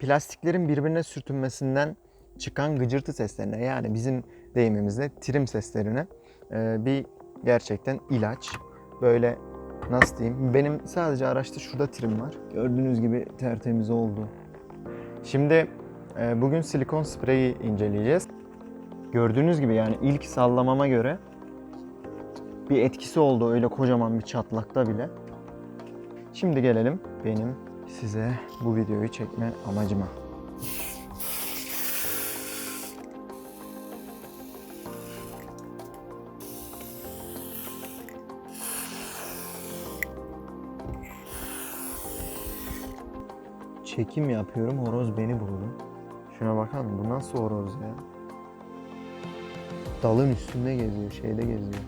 plastiklerin birbirine sürtünmesinden çıkan gıcırtı seslerine yani bizim deyimimizde trim seslerine e, bir gerçekten ilaç. Böyle nasıl diyeyim? Benim sadece araçta şurada trim var. Gördüğünüz gibi tertemiz oldu. Şimdi e, bugün silikon spreyi inceleyeceğiz. Gördüğünüz gibi yani ilk sallamama göre bir etkisi oldu öyle kocaman bir çatlakta bile. Şimdi gelelim benim size bu videoyu çekme amacıma. Çekim yapıyorum horoz beni buldu. Şuna bakar mısın? Bu nasıl horoz ya? Dalın üstünde geziyor, şeyde geziyor.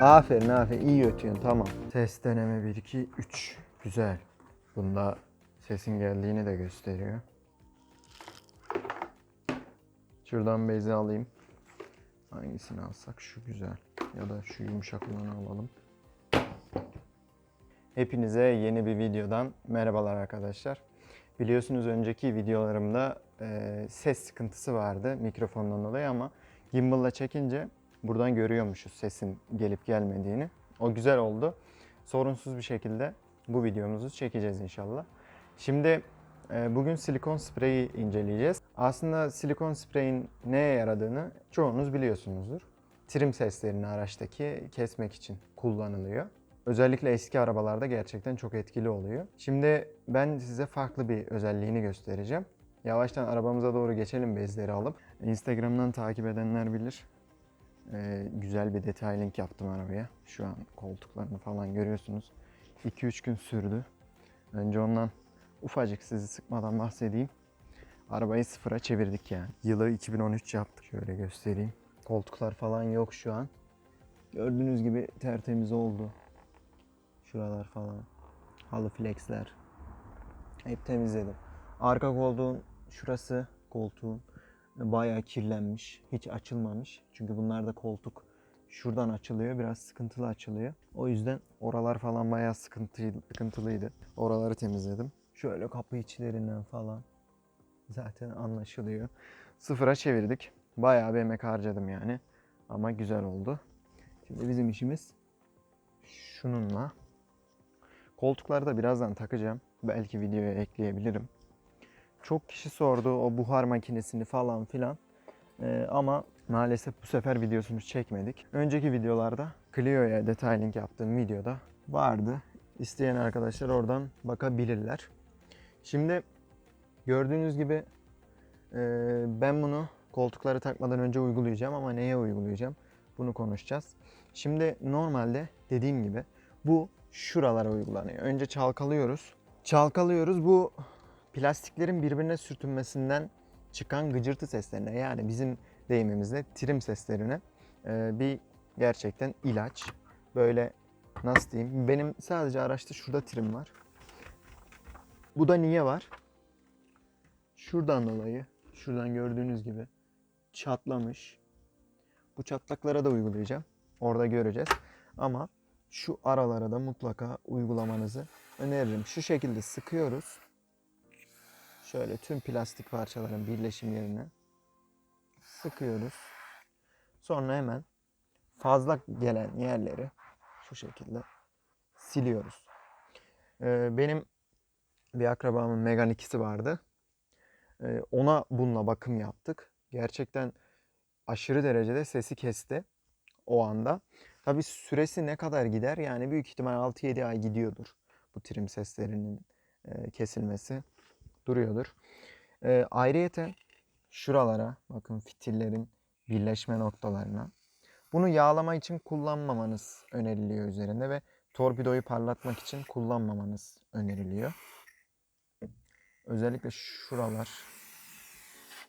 Aferin aferin iyi ötüyorsun tamam. Ses deneme 1 2 3. Güzel. Bunda sesin geldiğini de gösteriyor. Şuradan bezi alayım. Hangisini alsak şu güzel. Ya da şu yumuşak olanı alalım. Hepinize yeni bir videodan merhabalar arkadaşlar. Biliyorsunuz önceki videolarımda e, ses sıkıntısı vardı mikrofondan dolayı ama gimbal'la çekince buradan görüyormuşuz sesin gelip gelmediğini. O güzel oldu. Sorunsuz bir şekilde bu videomuzu çekeceğiz inşallah. Şimdi e, bugün silikon spreyi inceleyeceğiz. Aslında silikon spreyin neye yaradığını çoğunuz biliyorsunuzdur. Trim seslerini araçtaki kesmek için kullanılıyor. Özellikle eski arabalarda gerçekten çok etkili oluyor. Şimdi ben size farklı bir özelliğini göstereceğim. Yavaştan arabamıza doğru geçelim bezleri alıp. Instagram'dan takip edenler bilir. Ee, güzel bir detailing yaptım arabaya. Şu an koltuklarını falan görüyorsunuz. 2-3 gün sürdü. Önce ondan ufacık sizi sıkmadan bahsedeyim. Arabayı sıfıra çevirdik yani. Yılı 2013 yaptık. Şöyle göstereyim. Koltuklar falan yok şu an. Gördüğünüz gibi tertemiz oldu. Şuralar falan. Halı flexler. Hep temizledim. Arka koltuğun şurası koltuğun bayağı kirlenmiş. Hiç açılmamış. Çünkü bunlar da koltuk şuradan açılıyor. Biraz sıkıntılı açılıyor. O yüzden oralar falan bayağı sıkıntıydı, sıkıntılıydı. Oraları temizledim. Şöyle kapı içlerinden falan. Zaten anlaşılıyor. Sıfıra çevirdik. Bayağı bir emek harcadım yani. Ama güzel oldu. Şimdi bizim işimiz şununla. Koltukları da birazdan takacağım. Belki videoya ekleyebilirim. Çok kişi sordu o buhar makinesini falan filan. Ee, ama maalesef bu sefer videosunu çekmedik. Önceki videolarda Clio'ya detailing yaptığım videoda vardı. İsteyen arkadaşlar oradan bakabilirler. Şimdi gördüğünüz gibi e, ben bunu koltukları takmadan önce uygulayacağım ama neye uygulayacağım? Bunu konuşacağız. Şimdi normalde dediğim gibi bu şuralara uygulanıyor. Önce çalkalıyoruz. Çalkalıyoruz. Bu plastiklerin birbirine sürtünmesinden çıkan gıcırtı seslerine yani bizim deyimimizde trim seslerine e, bir gerçekten ilaç. Böyle nasıl diyeyim? Benim sadece araçta şurada trim var. Bu da niye var? Şuradan dolayı, şuradan gördüğünüz gibi çatlamış. Bu çatlaklara da uygulayacağım. Orada göreceğiz. Ama şu aralara da mutlaka uygulamanızı öneririm. Şu şekilde sıkıyoruz. Şöyle tüm plastik parçaların birleşim yerine sıkıyoruz. Sonra hemen fazla gelen yerleri şu şekilde siliyoruz. Ee, benim bir akrabamın Megane 2'si vardı. Ee, ona bununla bakım yaptık. Gerçekten aşırı derecede sesi kesti o anda. Tabi süresi ne kadar gider? Yani büyük ihtimal 6-7 ay gidiyordur bu trim seslerinin e, kesilmesi duruyordur. E, ayrıyeten şuralara bakın fitillerin birleşme noktalarına. Bunu yağlama için kullanmamanız öneriliyor üzerinde ve torpidoyu parlatmak için kullanmamanız öneriliyor. Özellikle şuralar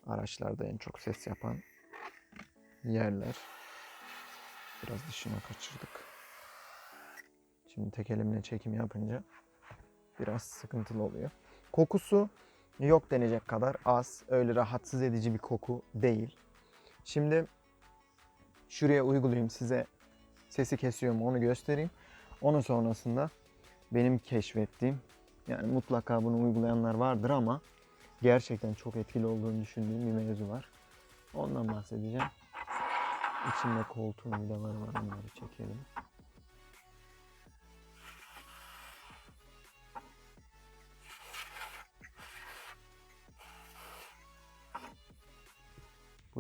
araçlarda en çok ses yapan yerler. Biraz dışına kaçırdık. Şimdi tek elimle çekim yapınca biraz sıkıntılı oluyor. Kokusu yok denecek kadar az. Öyle rahatsız edici bir koku değil. Şimdi şuraya uygulayayım size sesi kesiyor mu onu göstereyim. Onun sonrasında benim keşfettiğim Yani mutlaka bunu uygulayanlar vardır ama gerçekten çok etkili olduğunu düşündüğüm bir mevzu var. Ondan bahsedeceğim. İçinde koltuğun vidaları var onları çekelim.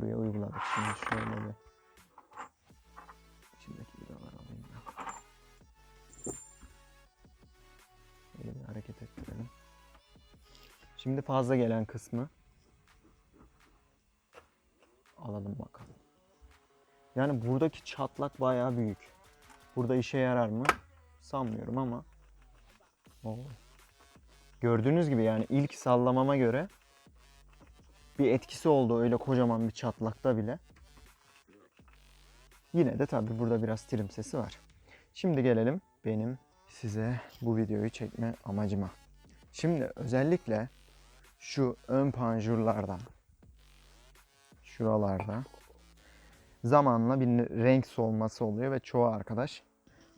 Buraya uyguladık. Şimdi şöyle bir içindeki vidaları alayım ben. Böyle bir hareket ettirelim. Şimdi fazla gelen kısmı alalım bakalım. Yani buradaki çatlak bayağı büyük. Burada işe yarar mı? Sanmıyorum ama. Oo. Gördüğünüz gibi yani ilk sallamama göre bir etkisi oldu öyle kocaman bir çatlakta bile. Yine de tabi burada biraz trim sesi var. Şimdi gelelim benim size bu videoyu çekme amacıma. Şimdi özellikle şu ön panjurlarda şuralarda zamanla bir renk solması oluyor ve çoğu arkadaş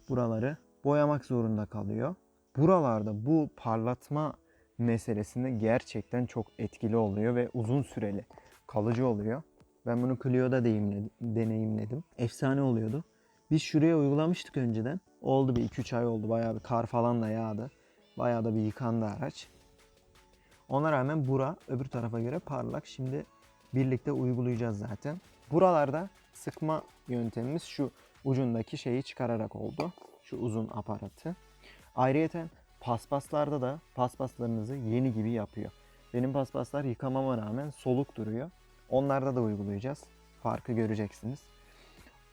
buraları boyamak zorunda kalıyor. Buralarda bu parlatma meselesinde gerçekten çok etkili oluyor ve uzun süreli kalıcı oluyor. Ben bunu Clio'da deneyimledim. Efsane oluyordu. Biz şuraya uygulamıştık önceden. Oldu bir 2-3 ay oldu. Bayağı bir kar falan da yağdı. Bayağı da bir yıkandı araç. Ona rağmen bura öbür tarafa göre parlak. Şimdi birlikte uygulayacağız zaten. Buralarda sıkma yöntemimiz şu ucundaki şeyi çıkararak oldu. Şu uzun aparatı. Ayrıyeten paspaslarda da paspaslarınızı yeni gibi yapıyor. Benim paspaslar yıkamama rağmen soluk duruyor. Onlarda da uygulayacağız. Farkı göreceksiniz.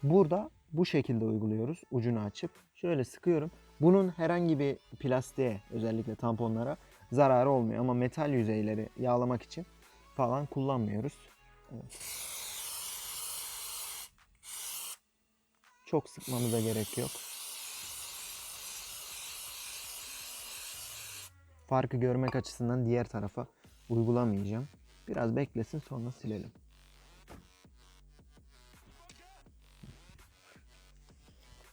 Burada bu şekilde uyguluyoruz. Ucunu açıp şöyle sıkıyorum. Bunun herhangi bir plastiğe özellikle tamponlara zararı olmuyor ama metal yüzeyleri yağlamak için falan kullanmıyoruz. Çok sıkmamıza gerek yok. Farkı görmek açısından diğer tarafa uygulamayacağım. Biraz beklesin sonra silelim.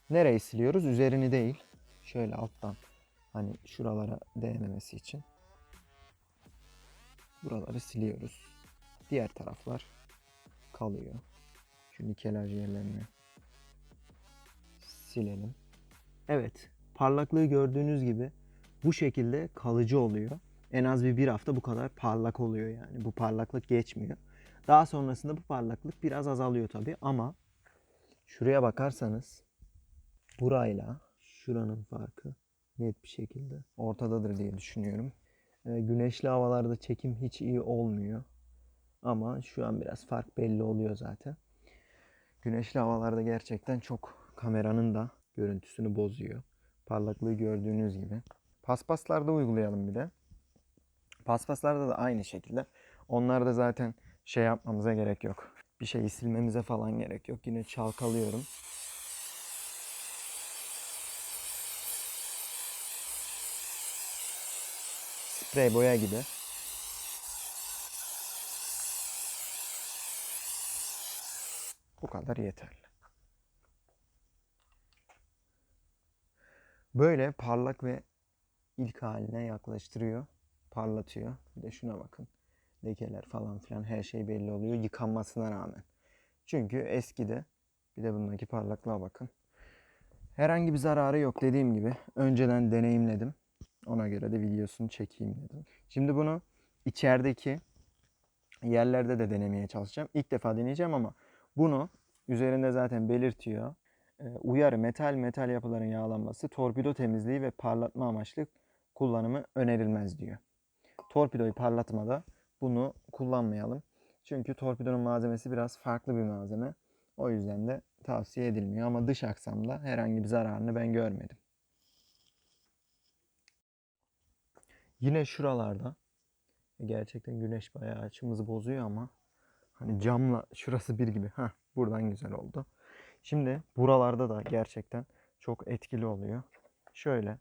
Nereyi siliyoruz? Üzerini değil. Şöyle alttan hani şuralara değmemesi için. Buraları siliyoruz. Diğer taraflar kalıyor. Şu nikelaj yerlerini silelim. Evet, parlaklığı gördüğünüz gibi bu şekilde kalıcı oluyor. En az bir bir hafta bu kadar parlak oluyor yani. Bu parlaklık geçmiyor. Daha sonrasında bu parlaklık biraz azalıyor tabi ama şuraya bakarsanız burayla şuranın farkı net bir şekilde ortadadır diye düşünüyorum. Ee, güneşli havalarda çekim hiç iyi olmuyor. Ama şu an biraz fark belli oluyor zaten. Güneşli havalarda gerçekten çok kameranın da görüntüsünü bozuyor. Parlaklığı gördüğünüz gibi. Paspaslarda uygulayalım bir de. Paspaslarda da aynı şekilde. Onlarda zaten şey yapmamıza gerek yok. Bir şeyi silmemize falan gerek yok. Yine çalkalıyorum. Sprey boya gibi. Bu kadar yeterli. Böyle parlak ve ilk haline yaklaştırıyor. Parlatıyor. Bir de şuna bakın. Lekeler falan filan her şey belli oluyor yıkanmasına rağmen. Çünkü eskide bir de bundaki parlaklığa bakın. Herhangi bir zararı yok dediğim gibi. Önceden deneyimledim. Ona göre de videosunu çekeyim dedim. Şimdi bunu içerideki yerlerde de denemeye çalışacağım. İlk defa deneyeceğim ama bunu üzerinde zaten belirtiyor. Ee, uyarı metal metal yapıların yağlanması, torpido temizliği ve parlatma amaçlı kullanımı önerilmez diyor. Torpidoyu parlatmada bunu kullanmayalım. Çünkü torpidonun malzemesi biraz farklı bir malzeme. O yüzden de tavsiye edilmiyor ama dış aksamda herhangi bir zararını ben görmedim. Yine şuralarda gerçekten güneş bayağı açımızı bozuyor ama hani camla şurası bir gibi. Ha buradan güzel oldu. Şimdi buralarda da gerçekten çok etkili oluyor. Şöyle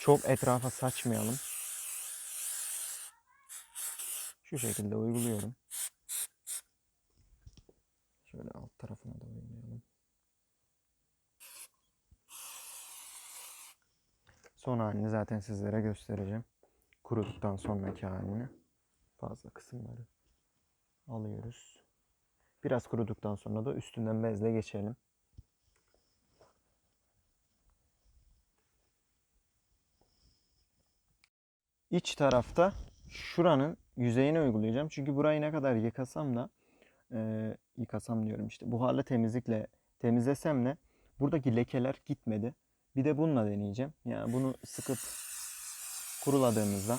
çok etrafa saçmayalım. Şu şekilde uyguluyorum. Şöyle alt tarafına da uygulayalım. Son halini zaten sizlere göstereceğim. Kuruduktan sonraki halini. Fazla kısımları alıyoruz. Biraz kuruduktan sonra da üstünden bezle geçelim. İç tarafta şuranın yüzeyine uygulayacağım. Çünkü burayı ne kadar yıkasam da e, yıkasam diyorum işte buharlı temizlikle temizlesem de buradaki lekeler gitmedi. Bir de bununla deneyeceğim. Yani bunu sıkıp kuruladığımızda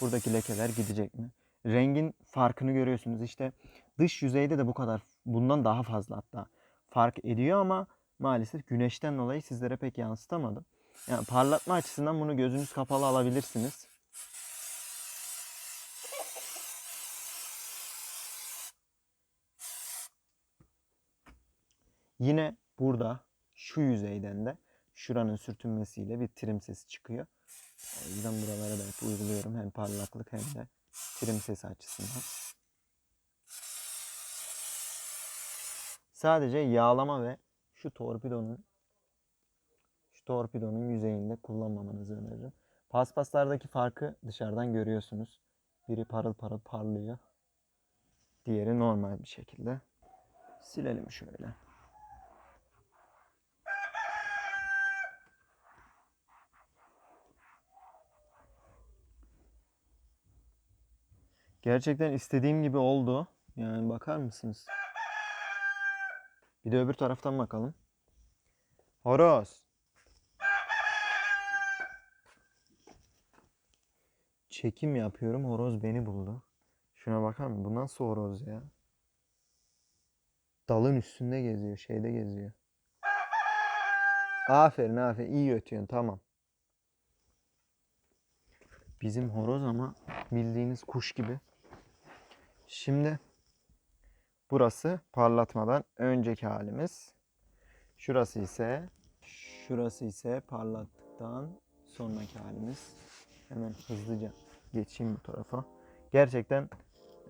buradaki lekeler gidecek mi? Rengin farkını görüyorsunuz. İşte dış yüzeyde de bu kadar bundan daha fazla hatta fark ediyor ama maalesef güneşten dolayı sizlere pek yansıtamadım. Yani parlatma açısından bunu gözünüz kapalı alabilirsiniz. Yine burada şu yüzeyden de şuranın sürtünmesiyle bir trim sesi çıkıyor. O yüzden buralara da hep uyguluyorum. Hem parlaklık hem de trim sesi açısından. Sadece yağlama ve şu torpidonun şu torpidonun yüzeyinde kullanmamanızı öneririm. Paspaslardaki farkı dışarıdan görüyorsunuz. Biri parıl parıl parlıyor. Diğeri normal bir şekilde. Silelim şöyle. Gerçekten istediğim gibi oldu. Yani bakar mısınız? Bir de öbür taraftan bakalım. Horoz. Çekim yapıyorum. Horoz beni buldu. Şuna bakar mısın? Bu nasıl horoz ya? Dalın üstünde geziyor. Şeyde geziyor. Aferin aferin. İyi ötüyorsun. Tamam. Bizim horoz ama bildiğiniz kuş gibi. Şimdi burası parlatmadan önceki halimiz. Şurası ise şurası ise parlattıktan sonraki halimiz. Hemen hızlıca geçeyim bu tarafa. Gerçekten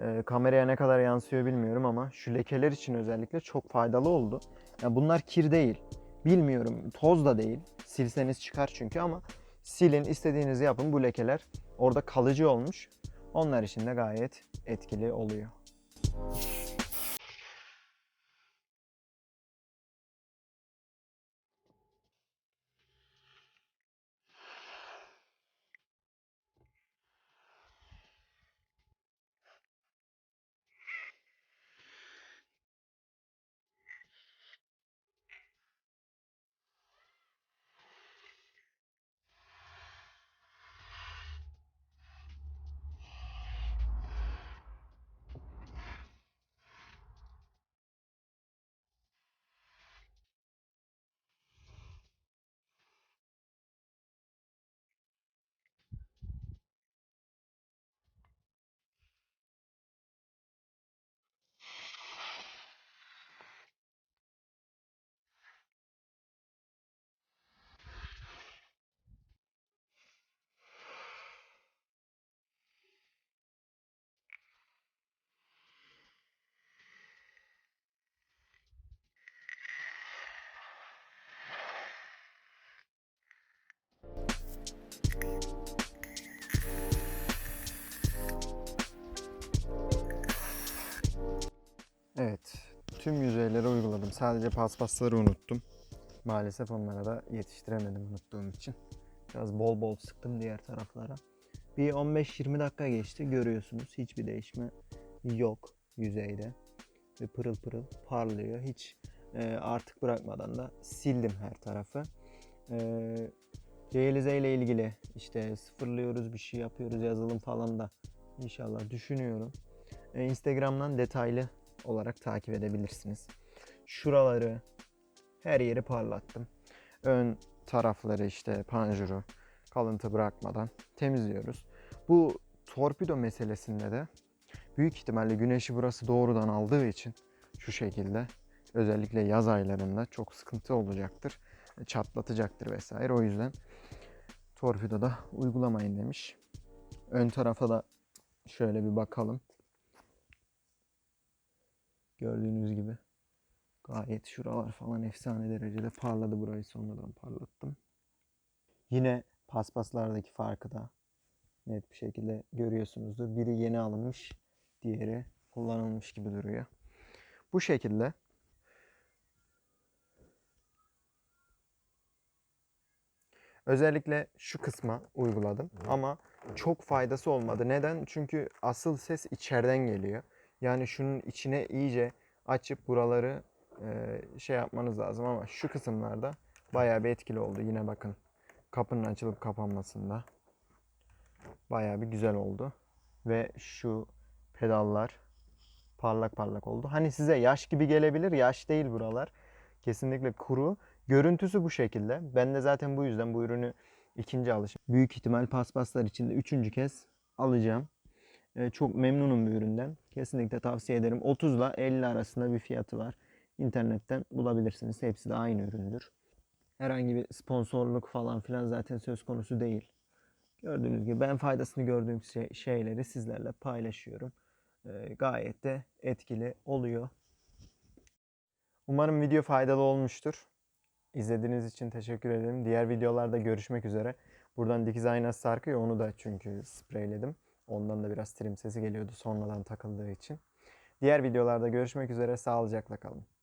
e, kameraya ne kadar yansıyor bilmiyorum ama şu lekeler için özellikle çok faydalı oldu. Ya bunlar kir değil. Bilmiyorum toz da değil. Silseniz çıkar çünkü ama silin istediğinizi yapın bu lekeler orada kalıcı olmuş. Onlar için de gayet etkili oluyor. Evet, tüm yüzeyleri uyguladım. Sadece paspasları unuttum. Maalesef onlara da yetiştiremedim unuttuğum için. Biraz bol bol sıktım diğer taraflara. Bir 15-20 dakika geçti. Görüyorsunuz hiçbir değişme yok yüzeyde. Ve pırıl pırıl parlıyor. Hiç e, artık bırakmadan da sildim her tarafı. E, realize ile ilgili işte sıfırlıyoruz bir şey yapıyoruz yazılım falan da inşallah düşünüyorum. E, Instagram'dan detaylı olarak takip edebilirsiniz. Şuraları her yeri parlattım. Ön tarafları işte panjuru kalıntı bırakmadan temizliyoruz. Bu torpido meselesinde de büyük ihtimalle güneşi burası doğrudan aldığı için şu şekilde özellikle yaz aylarında çok sıkıntı olacaktır. Çatlatacaktır vesaire. O yüzden torpidoda uygulamayın demiş. Ön tarafa da şöyle bir bakalım. Gördüğünüz gibi gayet şuralar falan efsane derecede parladı burayı sonradan parlattım. Yine paspaslardaki farkı da net bir şekilde görüyorsunuzdur. Biri yeni alınmış, diğeri kullanılmış gibi duruyor. Bu şekilde özellikle şu kısma uyguladım ama çok faydası olmadı. Neden? Çünkü asıl ses içeriden geliyor. Yani şunun içine iyice açıp buraları e, şey yapmanız lazım ama şu kısımlarda bayağı bir etkili oldu. Yine bakın kapının açılıp kapanmasında bayağı bir güzel oldu. Ve şu pedallar parlak parlak oldu. Hani size yaş gibi gelebilir. Yaş değil buralar. Kesinlikle kuru. Görüntüsü bu şekilde. Ben de zaten bu yüzden bu ürünü ikinci alışım. Büyük ihtimal paspaslar için üçüncü kez alacağım. Ee, çok memnunum bu üründen. Kesinlikle tavsiye ederim. 30 ile 50 arasında bir fiyatı var. İnternetten bulabilirsiniz. Hepsi de aynı üründür. Herhangi bir sponsorluk falan filan zaten söz konusu değil. Gördüğünüz gibi ben faydasını gördüğüm şey- şeyleri sizlerle paylaşıyorum. Ee, gayet de etkili oluyor. Umarım video faydalı olmuştur. İzlediğiniz için teşekkür ederim. Diğer videolarda görüşmek üzere. Buradan dikiz aynası sarkıyor. Onu da çünkü spreyledim. Ondan da biraz trim sesi geliyordu sonradan takıldığı için. Diğer videolarda görüşmek üzere. Sağlıcakla kalın.